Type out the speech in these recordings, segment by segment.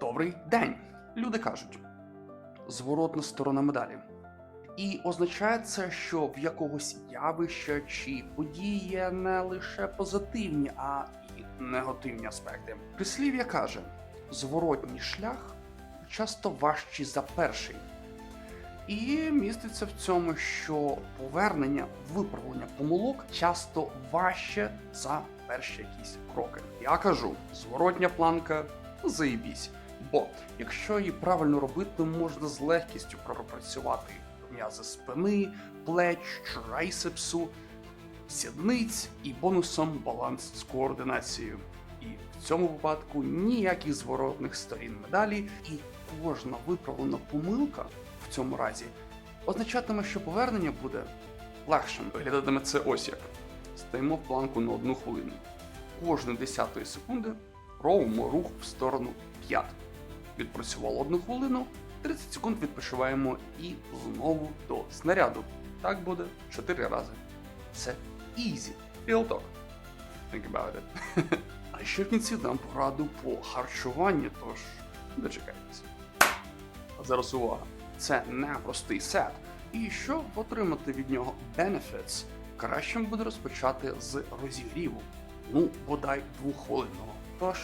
Добрий день. Люди кажуть, зворотна сторона медалі. І означає це, що в якогось явища чи події є не лише позитивні, а і негативні аспекти. Прислів'я каже: зворотній шлях часто важчий за перший. І міститься в цьому, що повернення, виправлення помилок часто важче за перші якісь кроки. Я кажу, зворотня планка заєбісь. Бо якщо її правильно робити, можна з легкістю пропрацювати м'язи спини, плеч, трайсепсу, сідниць і бонусом баланс з координацією. І в цьому випадку ніяких зворотних сторін медалі, і кожна виправлена помилка в цьому разі означатиме, що повернення буде легшим. Виглядатиме це ось як. Стаємо в планку на одну хвилину. Кожної десятої секунди робимо рух в сторону п'ят. Відпрацювало одну хвилину, 30 секунд відпочиваємо і знову до снаряду. Так буде 4 рази. Це easy. Real talk. Think about it. а ще в кінці дам пораду по харчуванню, тож дочекайтеся. А зараз увага. Це не простий сет. І щоб отримати від нього benefits, кращим буде розпочати з розігріву. Ну, бодай двохвилинного. Тож,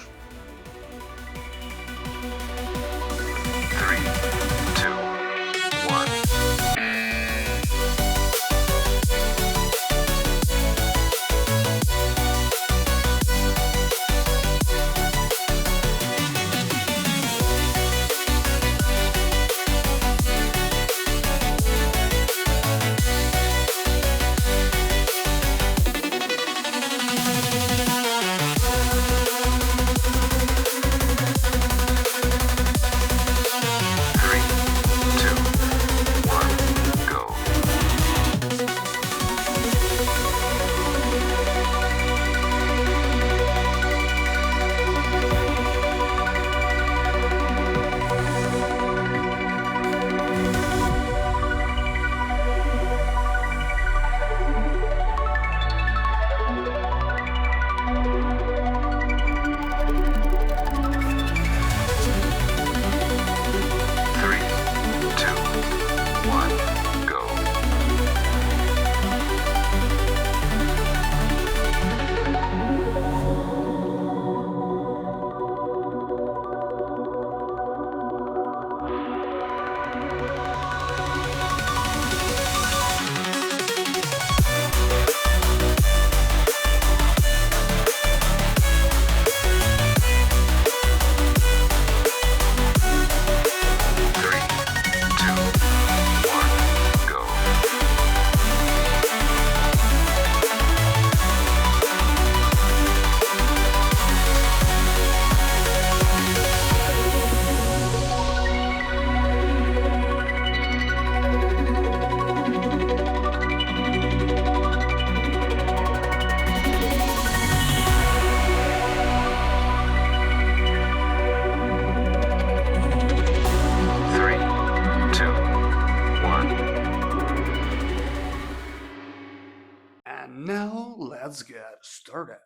now let's get started.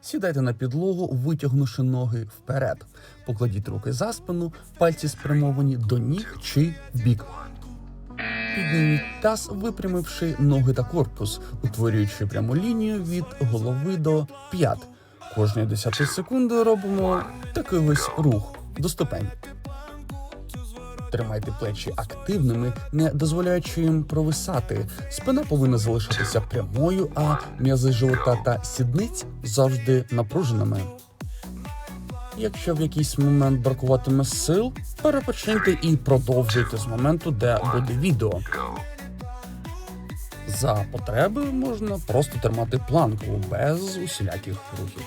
Сідайте на підлогу, витягнувши ноги вперед. Покладіть руки за спину, пальці спрямовані до ніг чи бік. Підніміть таз, випрямивши ноги та корпус, утворюючи пряму лінію від голови до п'ят. Кожної 10 секунди робимо такий ось рух до ступень. Тримайте плечі активними, не дозволяючи їм провисати. Спина повинна залишатися прямою, а м'язи живота та сідниць завжди напруженими. Якщо в якийсь момент бракуватиме сил, перепочиньте і продовжуйте з моменту, де буде відео. За потреби можна просто тримати планку без усіляких рухів.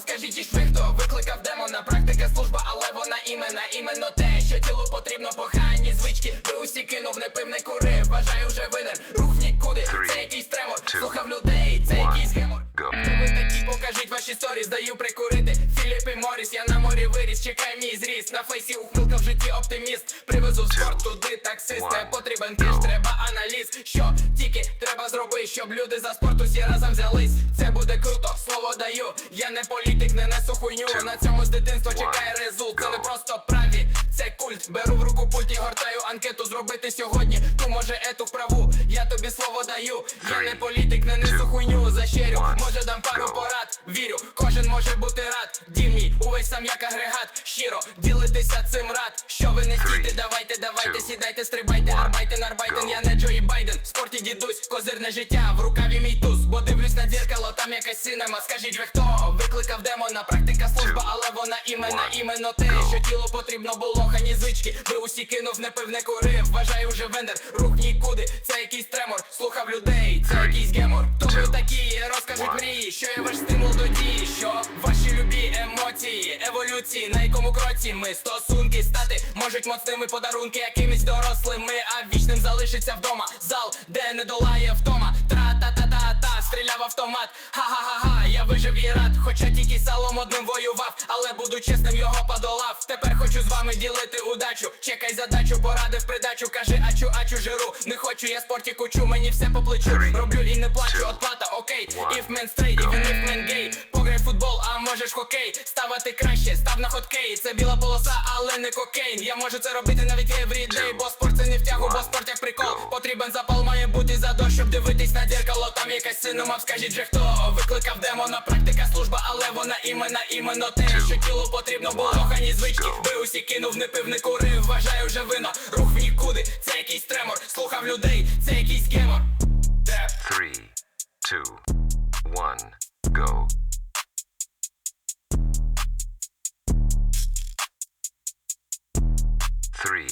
Скажіть, і хто викликав демона, практика служба, але вона імена, іменно те, що тілу потрібно погані звички. Ви усі кинув, не пив, не курив, бажаю вже винен, рух нікуди, це якийсь тремор, слухав людей, це якийсь гемор. ви такі, покажіть ваші сторіс, даю прикурити. Філіп і Моріс, я на морі виріс, чекай мій зріст. На фейсі ухмилка в житті оптиміст. Привезу в спорт туди таксист, не потрібен кеш, треба аналіз. Що тільки зробити, щоб люди за спорт усі разом взялись. Це буде круто, слово даю. Я не політик, не несу хуйню. На цьому з дитинства чекає результат. Це не просто праві, це культ. Беру в руку пульт і гортаю анкету зробити сьогодні. Ту може ету вправу. Я тобі слово даю. Я не політик, не несу хуйню защерю. Може дам пару порад. Вірю, кожен може бути рад. Дім мій, увесь сам як агрегат. Щиро ділитися цим рад. Що ви не стійте, давайте, давайте, сідайте, стрибайте, арбайте, нарбайтен. Я не Джої Байден, в спорті дідусь, козирне життя, в рукаві мій туз, бо дивлюсь на дзеркало, там якась синема. Скажіть ви хто викликав демона, практика служба, але вона імена, іменно те, що тілу потрібно було хані звички. Ви усі кинув, не пив, не курив. Вважаю вже вендер, рух нікуди. Це якийсь тремор, слухав людей, це якийсь гемор. Хто ви такі, розкажіть мрії, що є ваш стимул до дії, що ваші любі емоції, еволюції, на якому кроці ми стосунки стати можуть моцними подарунки якимись дорослими, а вічним залишиться вдома. Зал, де не долає втома. Тра-та-та-та-та, стріляв автомат. Ха-ха-ха-ха, я вижив і рад, хоча тільки салом одним воював, але буду чесним, його подолав. Тепер хочу з вами ділити удачу. Чекай задачу, поради в придачу. Кажи, ачу, ачу, жиру. Не хочу, я спорті кучу, мені все по плечу. Роблю і не плачу, отплата, окей. If man straight, even if man можеш хокей. Ставати краще, став на хоткей. Це біла полоса, але не кокейн. Я можу це робити навіть everyday, бо спорт це не втягу, бо спорт як прикол. Потрібен запал має бути за дощ, щоб дивитись на дзеркало. Там якась синема, скажіть же хто викликав демона, практика служба, але вона імена, іменно те, що тілу потрібно було хані звички. Ви усі кинув, не пив, не курив, вважаю вже вино. Рух в нікуди, це якийсь тремор. Слухав людей, це якийсь гемор. Three, two, one, go. Three,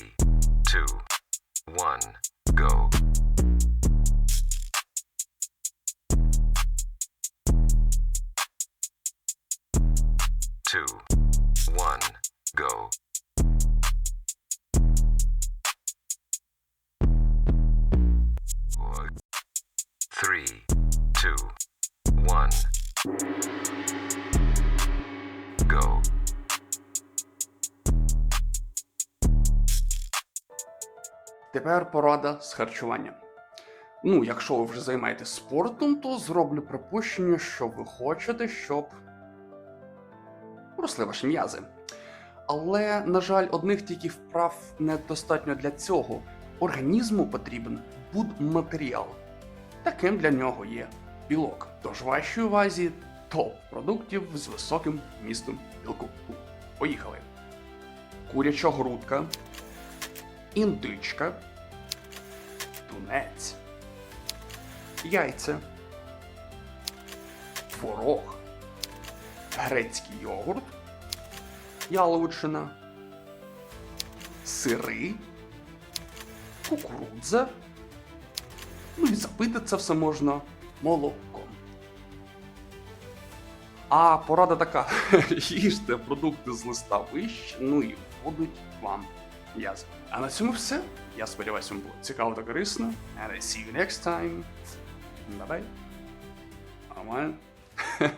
two, one, go. Two, one, go. Three, two, one. Тепер порада з харчування. Ну, якщо ви вже займаєтесь спортом, то зроблю припущення, що ви хочете, щоб росли ваші м'язи. Але, на жаль, одних тільки вправ недостатньо для цього. Організму потрібен будматеріал. Таким для нього є білок. Тож вашій увазі топ продуктів з високим вмістом білку. Поїхали. Куряча грудка, індичка, тунець, яйця, творог, грецький йогурт, яловичина, сири, кукурудза. Ну і запити це все можна молоком. А порада така: їжте продукти з листа вище, ну і будуть вам м'язи. А на цьому все. Я сподіваюся, вам було цікаво та корисно. And I see you next time. Bye-bye. Нормально.